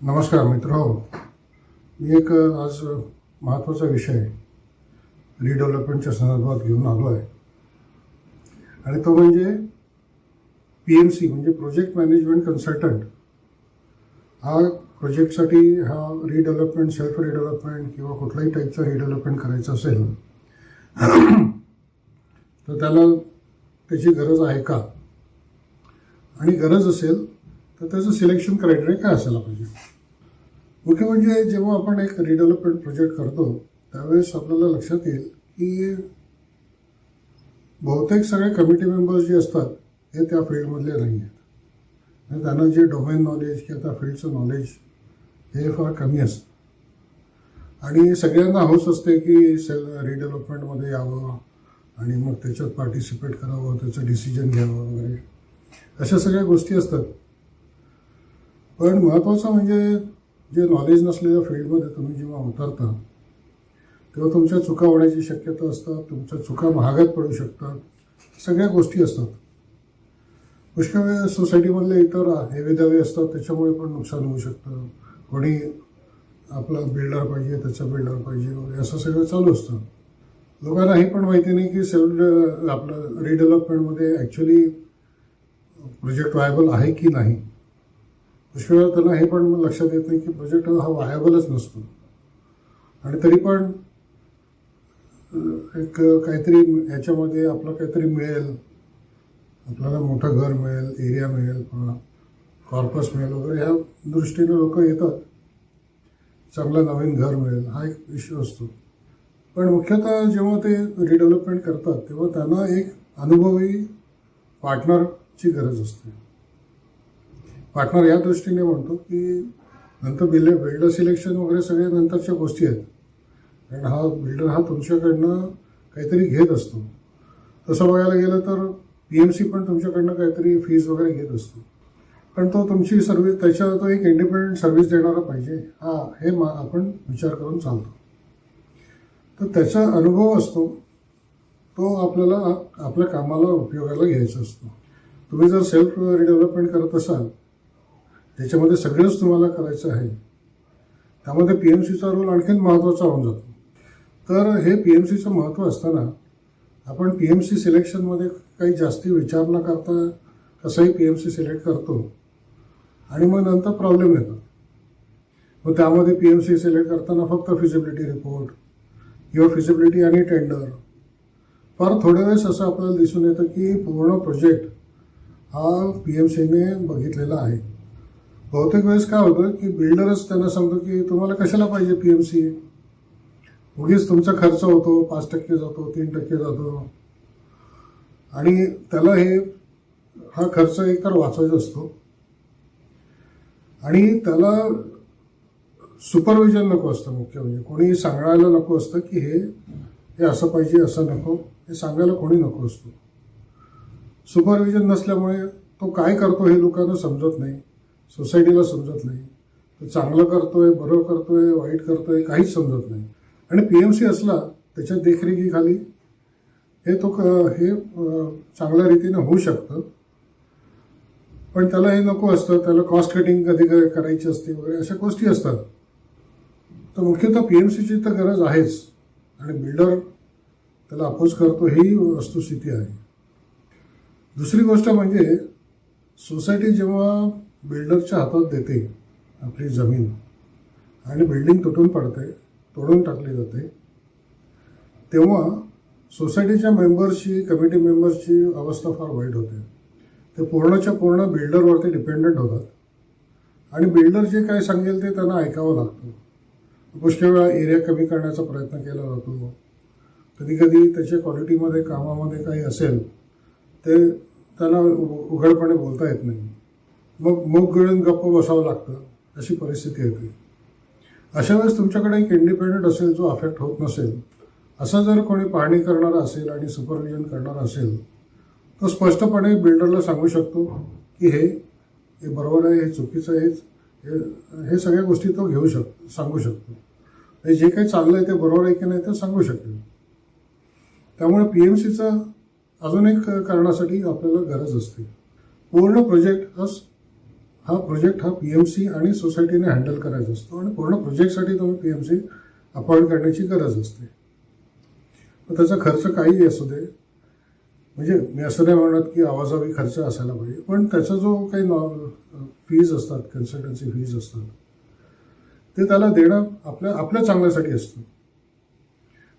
नमस्कार मित्र हो. मी एक आज महत्त्वाचा विषय रिडेव्हलपमेंटच्या संदर्भात घेऊन आलो आहे. आणि तो म्हणजे पी एम सी म्हणजे प्रोजेक्ट मॅनेजमेंट कन्सल्टंट हा प्रोजेक्टसाठी हा रिडेव्हलपमेंट सेल्फ रिडेव्हलपमेंट किंवा कुठल्याही टाईपचा रिडेव्हलपमेंट करायचं असेल तर त्याला त्याची गरज आहे का? आणि गरज असेल तर त्याचं सिलेक्शन क्रायटेरिया काय असायला पाहिजे? मुख्य म्हणजे जेव्हा आपण एक रिडेव्हलपमेंट प्रोजेक्ट करतो त्यावेळेस आपल्याला लक्षात येईल की बहुतेक सगळे कमिटी मेंबर्स जे असतात हे त्या फील्डमधले नाही आहेत. आणि त्यांना जे डोमेन नॉलेज किंवा त्या फील्डचं नॉलेज हे फार कमी असतं. आणि सगळ्यांना हौस असते की सेल रिडेव्हलपमेंटमध्ये यावं आणि मग त्याच्यात पार्टिसिपेट करावं त्याचं डिसिजन घ्यावं वगैरे. अशा सगळ्या गोष्टी असतात. पण महत्त्वाचं म्हणजे जे नॉलेज नसलेल्या फील्डमध्ये तुम्ही जेव्हा उतरता तेव्हा तुमच्या चुका होण्याची शक्यता असतात तुमच्या चुका महागात पडू शकतात सगळ्या गोष्टी असतात. पुष्कळ वेळ सोसायटीमधले इतर हेवे दावे असतात त्याच्यामुळे पण नुकसान होऊ शकतं. कोणी आपला बिल्डर पाहिजे त्याचा बिल्डर पाहिजे वगैरे असं सगळं चालू असतं. लोकांना हे पण माहिती नाही की सेल्फ आपलं रिडेव्हलपमेंटमध्ये ॲक्च्युली प्रोजेक्ट व्हायबल आहे की नाही. पुष्कळ वेळा त्यांना हे पण लक्षात येत नाही की प्रोजेक्ट हा व्हायबलच नसतो. आणि तरी पण एक काहीतरी ह्याच्यामध्ये आपलं काहीतरी मिळेल. आपल्याला मोठं घर मिळेल एरिया मिळेल कॉर्पस मिळेल वगैरे. ह्या दृष्टीने लोक येतात. चांगलं नवीन घर मिळेल हा एक इश्यू असतो. पण मुख्यतः जेव्हा ते रिडेव्हलपमेंट करतात तेव्हा त्यांना एक अनुभवी पार्टनरची गरज असते. पार्टनर या दृष्टीने म्हणतो की नंतर बिल्डर बिल्डर सिलेक्शन वगैरे सगळ्या नंतरच्या गोष्टी आहेत. कारण हा बिल्डर हा तुमच्याकडनं काहीतरी घेत असतो. तसं बघायला गेलं तर पी एम सी पण तुमच्याकडनं काहीतरी फीज वगैरे घेत असतो. पण तो तुमची सर्व्हिस त्याच्या तो एक इंडिपेंडंट सर्व्हिस देणारा पाहिजे. हा हे मा आपण विचार करून चालतो. तर त्याचा अनुभव असतो. तो आपल्याला आपल्या कामाला उपयोगाला घ्यायचा असतो. तुम्ही जर सेल्फ रिडेव्हलपमेंट करत असाल त्याच्यामध्ये सगळंच तुम्हाला करायचं आहे. त्यामध्ये पी एम सीचा रोल आणखीन महत्त्वाचा होऊन जातो. तर हे पी एम सीचं महत्त्व असताना आपण पी एम सी सिलेक्शनमध्ये काही जास्ती विचार न करता कसंही पी एम सी सिलेक्ट करतो आणि मग नंतर प्रॉब्लेम येतो. मग त्यामध्ये पी एम सी सिलेक्ट करताना फक्त फिजिबिलिटी रिपोर्ट किंवा फिजिबिलिटी आणि टेंडर फार थोड्या वेळेस असं आपल्याला दिसून येतं की पूर्ण प्रोजेक्ट हा पी एम सीने बघितलेला आहे. बहुतेक वेळेस काय होतं की बिल्डरच त्यांना सांगतो की तुम्हाला कशाला पाहिजे पी एम सी उगीच तुमचा खर्च होतो पाच टक्के जातो तीन टक्के जातो. आणि त्याला हे हा खर्च एकतर वाचवायचा असतो. आणि त्याला सुपरविजन नको असतं मुख्य म्हणजे. कोणी सांगायला नको असतं की हे हे असं पाहिजे असं नको. हे सांगायला कोणी नको असतो. सुपरविजन नसल्यामुळे तो काय करतो हे लोकांना समजत नाही. सोसायटीला समजत नाही. तो चांगलं करतोय बरं करतोय वाईट करतोय काहीच समजत नाही. आणि पी एम सी असला त्याच्या देखरेखीखाली हे तो क हे चांगल्या रीतीने होऊ शकतं. पण त्याला हे नको असतं त्याला कॉस्ट कटिंग कधी करायची असते वगैरे अशा गोष्टी असतात. तर मुख्यतः पी एम सीची तर गरज आहेच. आणि बिल्डर त्याला अपोज करतो ही वस्तुस्थिती आहे. दुसरी गोष्ट म्हणजे सोसायटी जेव्हा बिल्डरच्या हातात देते आपली जमीन. आणि बिल्डिंग तुटून पडते तोडून टाकली जाते. तेव्हा सोसायटीच्या मेंबर्सची कमिटी मेंबर्सची अवस्था फार वाईट होते. ते पूर्णच्या पूर्ण बिल्डरवरती डिपेंडंट होतात. आणि बिल्डर जे काय सांगेल ते त्यांना ऐकावं लागतं. पुष्कळ वेळा एरिया कमी करण्याचा प्रयत्न केला जातो. कधी कधी त्याच्या क्वालिटीमध्ये कामामध्ये काही असेल ते त्यांना उघडपणे बोलता येत नाही. मग मूग गिळून गप्प बसावं लागतं अशी परिस्थिती येते अशा वेळेस तुमच्याकडे एक इंडिपेंडंट असेल जो अफेक्ट होत नसेल असं जर कोणी पाहणी करणारा असेल आणि सुपरविजन करणारा असेल तो स्पष्टपणे बिल्डरला सांगू शकतो की हे हे बरोबर आहे हे चुकीचं आहे हे हे सगळ्या गोष्टी तो घेऊ शक सांगू शकतो. आणि जे काही चाललं आहे ते बरोबर आहे की नाही ते सांगू शकेल. त्यामुळे पी एम सीचं अजून एक कारणासाठी आपल्याला गरज असते. पूर्ण प्रोजेक्ट हा हा प्रोजेक्ट हा पी एम सी आणि सोसायटीने हँडल करायचा असतो आणि पूर्ण प्रोजेक्टसाठी तुम्ही पी एम सी अपॉइंट करण्याची गरज असते. मग त्याचा खर्च काहीही असू दे. म्हणजे मी असं नाही म्हणत की आवाजावी खर्च असायला पाहिजे पण त्याचा जो काही नॉ फीज असतात कन्सल्टन्सी फीज असतात ते त्याला देणं आपल्या आपल्या चांगल्यासाठी असतं.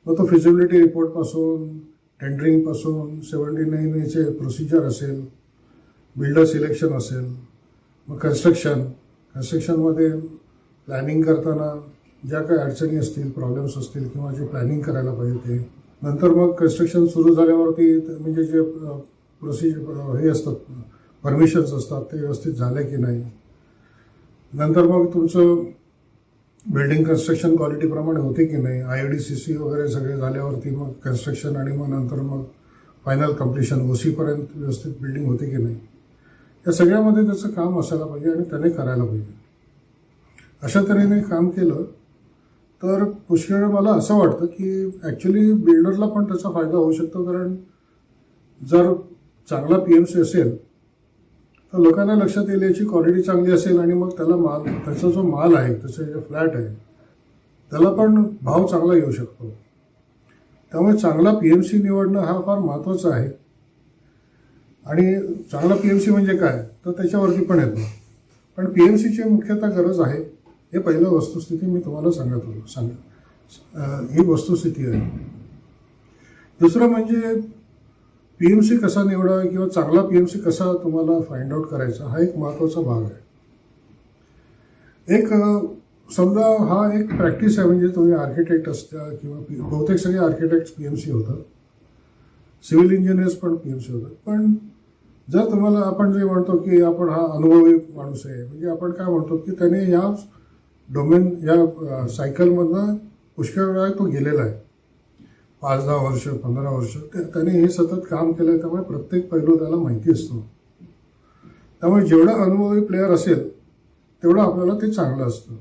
मग तो फिजिबिलिटी रिपोर्टपासून टेंडरिंगपासून सेवन्टी नाईन एचे प्रोसिजर असेल बिल्डर सिलेक्शन असेल मग कन्स्ट्रक्शन कन्स्ट्रक्शनमध्ये प्लॅनिंग करताना ज्या काही अडचणी असतील प्रॉब्लेम्स असतील किंवा जे प्लॅनिंग करायला पाहिजे ते. नंतर मग कन्स्ट्रक्शन सुरू झाल्यावरती म्हणजे जे प्रोसिजर हे असतात परमिशन्स असतात ते व्यवस्थित झाले की नाही. नंतर मग तुमचं बिल्डिंग कन्स्ट्रक्शन क्वालिटीप्रमाणे होते की नाही? आय डी सी सी वगैरे सगळे झाल्यावरती मग कन्स्ट्रक्शन आणि मग नंतर मग फायनल कम्प्लिशन ओ सीपर्यंत व्यवस्थित बिल्डिंग होते की नाही? या सगळ्यामध्ये त्याचं काम असायला पाहिजे आणि त्याने करायला पाहिजे. अशा तऱ्हेने काम केलं तर पुष्कळ मला असं वाटतं की ॲक्च्युली बिल्डरला पण त्याचा फायदा होऊ शकतो कारण जर चांगला पी एम सी असेल तर लोकांना लक्षात येईल याची क्वालिटी चांगली असेल आणि मग त्याला माल त्याचा जो माल आहे त्याचे जे फ्लॅट आहे त्याला पण भाव चांगला येऊ शकतो. त्यामुळे चांगला पी एम सी निवडणं हा फार महत्त्वाचा आहे. आणि चांगला पी एम सी म्हणजे काय? तर त्याच्यावरती पण येतो. पण पी एम सीची मुख्यतः गरज आहे. हे पहिलं वस्तुस्थिती मी तुम्हाला सांगत होतो. सांग ही वस्तुस्थिती आहे. दुसरं म्हणजे पी एम सी कसा निवडावा किंवा चांगला पी एम सी कसा तुम्हाला फाइंड आउट करायचा हा एक महत्त्वाचा भाग आहे. एक समजा हा एक प्रॅक्टिस आहे म्हणजे तुम्ही आर्किटेक्ट असता किंवा बहुतेक सगळे आर्किटेक्ट पी एम सी होतं सिव्हिल इंजिनियर्स पण पी एम सी होतात पण जर तुम्हाला आपण जे म्हणतो की आपण हा अनुभवी माणूस आहे म्हणजे आपण काय म्हणतो की त्याने या डोमेन या सायकलमधनं पुष्कळ वेळा तो गेलेला आहे. पाच दहा वर्ष पंधरा वर्ष त्याने हे सतत काम केलं आहे त्यामुळे प्रत्येक पैलू त्याला माहिती असतो. त्यामुळे जेवढा अनुभवी प्लेअर असेल तेवढं आपल्याला ते चांगलं असतं.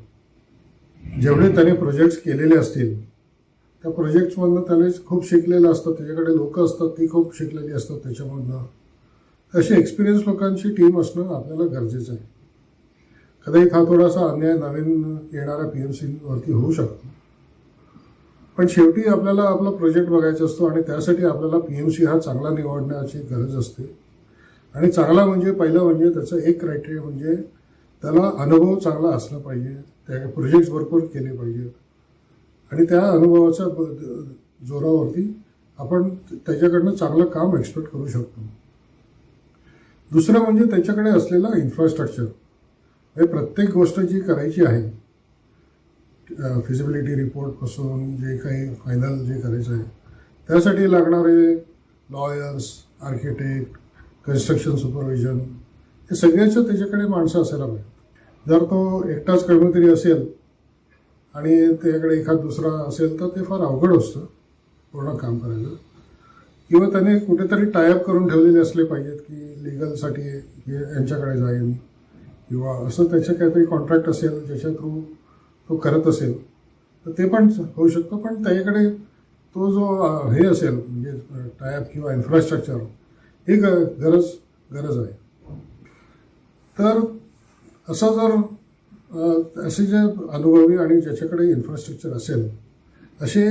जेवढे त्याने प्रोजेक्ट्स केलेले असतील त्या प्रोजेक्ट्समधनं त्याने खूप शिकलेलं असतं त्याच्याकडे लोक असतात ती खूप शिकलेली असतात त्याच्यामधनं. अशी एक्सपिरियन्स लोकांची टीम असणं आपल्याला गरजेचं आहे. कदाचित हा थोडासा अन्याय नवीन येणाऱ्या पी एम सीवरती होऊ शकतो. पण शेवटी आपल्याला आपला प्रोजेक्ट बघायचा असतो आणि त्यासाठी आपल्याला पी एम सी हा चांगला निवडण्याची गरज असते. आणि चांगला म्हणजे पहिलं म्हणजे त्याचं एक क्रायटेरिया म्हणजे त्याला अनुभव चांगला असला पाहिजे त्या प्रोजेक्ट्स भरपूर केले पाहिजेत. आणि त्या अनुभवाच्या ब- जोरावरती आपण त्याच्याकडनं चांगलं काम एक्सपेक्ट करू शकतो. दुसरं म्हणजे त्याच्याकडे असलेला इन्फ्रास्ट्रक्चर म्हणजे प्रत्येक गोष्ट जी करायची आहे फिजिबिलिटी रिपोर्टपासून जे काही फायनल जे करायचं आहे त्यासाठी लागणारे लॉयर्स आर्किटेक्ट कन्स्ट्रक्शन सुपरविजन हे सगळ्याचं त्याच्याकडे माणसं असायला पाहिजे जर तो एकटाच कर्मचारी असेल आणि त्याच्याकडे एखाद दुसरा असेल तर ते फार अवघड असतं पूर्ण काम करायला. किंवा त्याने कुठेतरी टायअप करून ठेवलेले असले पाहिजेत की लिगलसाठी हे यांच्याकडे जाईल. किंवा असं त्याचे काहीतरी कॉन्ट्रॅक्ट असेल ज्याच्या थ्रू तो करत असेल तर ते पण होऊ शकतं. पण त्याच्याकडे तो जो हे असेल म्हणजे टायअप किंवा इन्फ्रास्ट्रक्चर ही ग गरज गरज आहे. तर असं जर असे जे अनुभवी आणि ज्याच्याकडे इन्फ्रास्ट्रक्चर असेल असे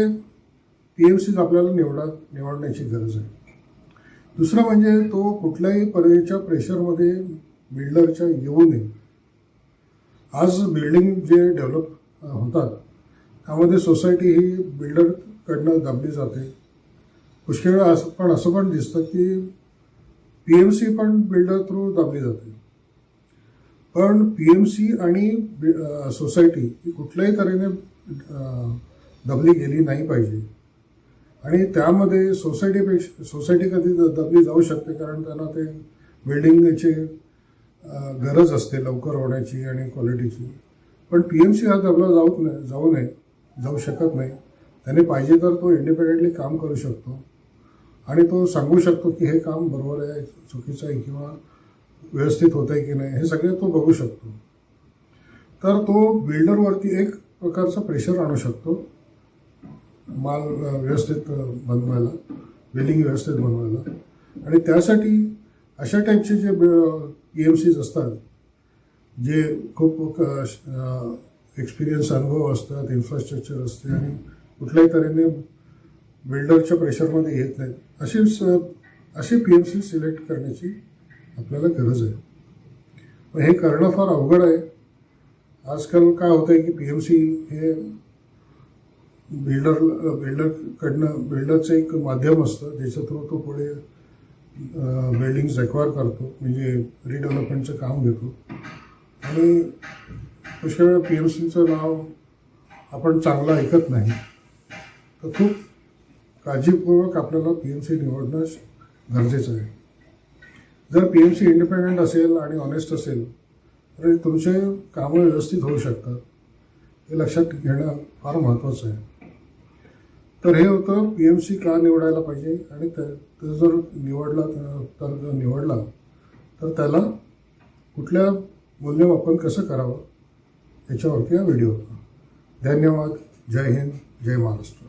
पी एम सीज आपल्याला निवडा निवडण्याची गरज आहे. दुसरं म्हणजे तो कुठल्याही पर्यायच्या प्रेशरमध्ये बिल्डरच्या येऊ नये. आज बिल्डिंग जे डेव्हलप होतात त्यामध्ये सोसायटी ही बिल्डरकडनं दाबली जाते. पुष्कळ असं पण असं पण दिसतं की पी एम सी पण बिल्डर थ्रू दाबली जाते. पण पी एम सी आणि बि- सोसायटी ही कुठल्याही तऱ्हेने दबली गेली नाही पाहिजे. आणि त्यामध्ये सोसायटीपेक्षा सोसायटी कधी द- दबली जाऊ शकते कारण त्यांना ते बिल्डिंगची गरज असते लवकर होण्याची आणि क्वालिटीची पण पी एम सी हा दबला जाऊ नाही जाऊ नये जाऊ शकत नाही. त्याने पाहिजे तर तो इंडिपेंडेंटली काम करू शकतो. आणि तो सांगू शकतो की हे काम बरोबर आहे चुकीचं आहे किंवा व्यवस्थित होत आहे की नाही हे सगळे तो बघू शकतो. तर तो बिल्डरवरती एक प्रकारचं प्रेशर आणू शकतो. माल व्यवस्थित बनवायला बिल्डिंग व्यवस्थित बनवायला. आणि त्यासाठी अशा टाईपचे जे पी एम सीज असतात जे खूप एक्सपिरियन्स अनुभव असतात इन्फ्रास्ट्रक्चर असते आणि कुठल्याही तऱ्हेने बिल्डरच्या प्रेशरमध्ये येत नाहीत. असे स असे पी एम सी सिलेक्ट करण्याची आपल्याला गरज आहे. पण हे करणं फार अवघड आहे. आजकाल काय होतं आहे की पी एम सी हे बिल्डर बिल्डरकडनं बिल्डरचं एक माध्यम असतं. ज्याच्या थ्रू तो पुढे बिल्डिंग्स एक्वायर करतो. म्हणजे रिडेव्हलपमेंटचं काम घेतो. आणि पुष्कळ वेळा पी एम सीचं नाव आपण चांगलं ऐकत नाही तर खूप काळजीपूर्वक आपल्याला पी एम सी निवडणं गरजेचं आहे. जर पी एम सी इंडिपेंडंट असेल आणि ऑनेस्ट असेल तर तुमचे कामं व्यवस्थित होऊ शकतात. हे लक्षात घेणं फार महत्त्वाचं आहे. तर हे होतं पी एम सी का निवडायला पाहिजे? आणि त्या तो जर निवडला तर जर निवडला तर त्याला कुठल्या मूल्यमापन कसं करावं? याच्यावरती हा व्हिडिओ होता. धन्यवाद. जय हिंद. जय महाराष्ट्र.